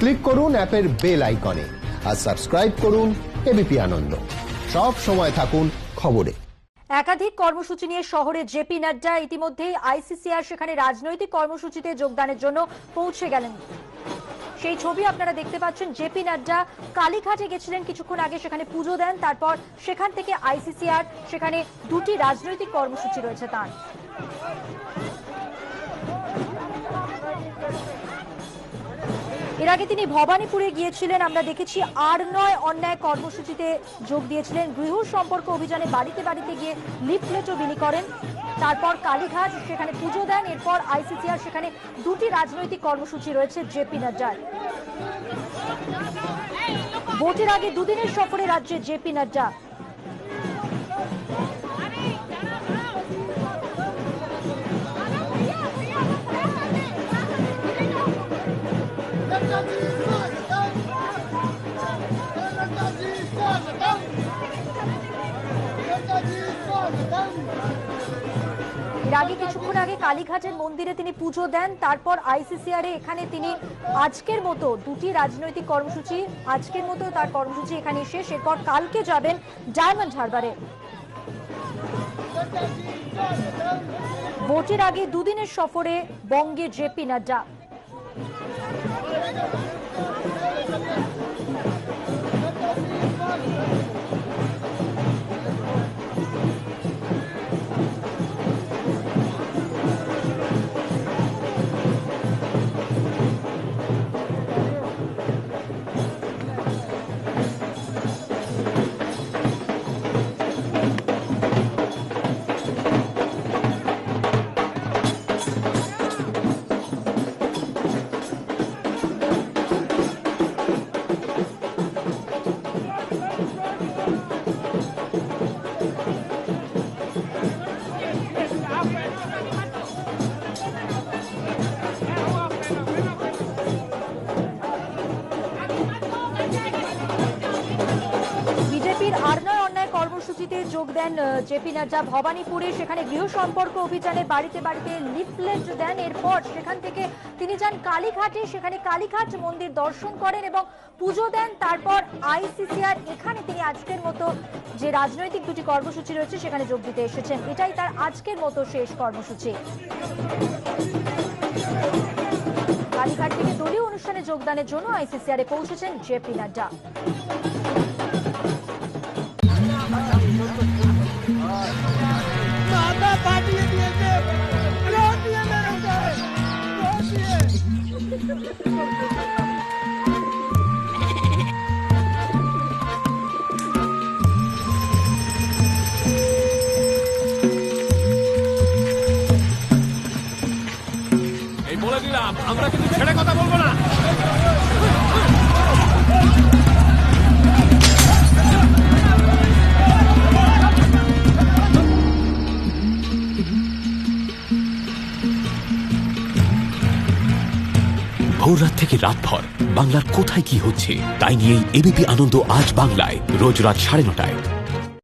Click করুন অ্যাপের bell আইকনে আর সাবস্ক্রাইব করুন এবিপি আনন্দ। সব সময় থাকুন খবরে। একাধিক কর্মসূচি নিয়ে শহরে জেপি নাড্ডা ইতিমধ্যেই আইসিসিআর সেখানে রাজনৈতিক কর্মসূচিতে যোগদানের জন্য পৌঁছে গেলেন। সেই ছবি আপনারা দেখতে পাচ্ছেন, জেপি নাড্ডা কালীঘাটে গেছিলেন, কিছুক্ষণ আগে সেখানে পুজো দেন, তারপর সেখান থেকে আইসিসিআর সেখানে দুটি রাজনৈতিক কর্মসূচি রয়েছে তার। এর আগে তিনি ভবানীপুরে গিয়েছিলেন, আমরা দেখেছি আর নয় অন্যায় কর্মসূচিতে যোগ দিয়েছিলেন। গৃহ সম্পর্ক অভিযানে বাড়িতে বাড়িতে গিয়ে লিফলেটও বিলি করেন। তারপর কালীঘাট, সেখানে পুজো দেন। এরপর আইসিসিআর, সেখানে দুটি রাজনৈতিক কর্মসূচি রয়েছে জেপি নাড্ডার। ভোটের আগে দুদিনের সফরে রাজ্যে জেপি নাড্ডা। এর আগে কিছুক্ষণ আগে কালীঘাটের মন্দিরে তিনি পুজো দেন, তারপর আইসিসিআর এখানে তিনি আজকের মতো দুটি রাজনৈতিক কর্মসূচি, আজকের মতো তার কর্মসূচি এখানে শেষ, এরপর কালকে যাবেন ডায়মন্ড হারবারে। ভোটের আগে দুদিনের সফরে বঙ্গে জেপি নাড্ডা। বিজেপির কর্মসূচিতে যোগ দেন জেপি নাড্ডা। ভবানীপুরে সেখানে গৃহ সম্পর্ক অভিযানে বাড়িতে বাড়িতে লিফলেট দেন। এরপর সেখান থেকে তিনি যান কালীঘাটে। সেখানে কালীঘাট মন্দির দর্শন করেন এবং পুজো দেন। তারপর আইসিসিআর, এখানে তিনি আজকের মতো যে রাজনৈতিক দুটি কর্মসূচি রয়েছে, সেখানে যোগ দিতে এসেছেন। এটাই তার আজকের মতো শেষ কর্মসূচি। কালীঘাট থেকে দলীয় অনুষ্ঠানে যোগদানের জন্য আইসিসিআর পৌঁছেছেন জেপি নাড্ডা। এই আমরা কিন্তু ছেড়ে কথা বলব না। ভোর রাত থেকে রাতভর বাংলার কোথায় কি হচ্ছে, তাই নিয়েই এবিপি আনন্দ আজ বাংলায়, রোজ রাত সাড়ে নটায়।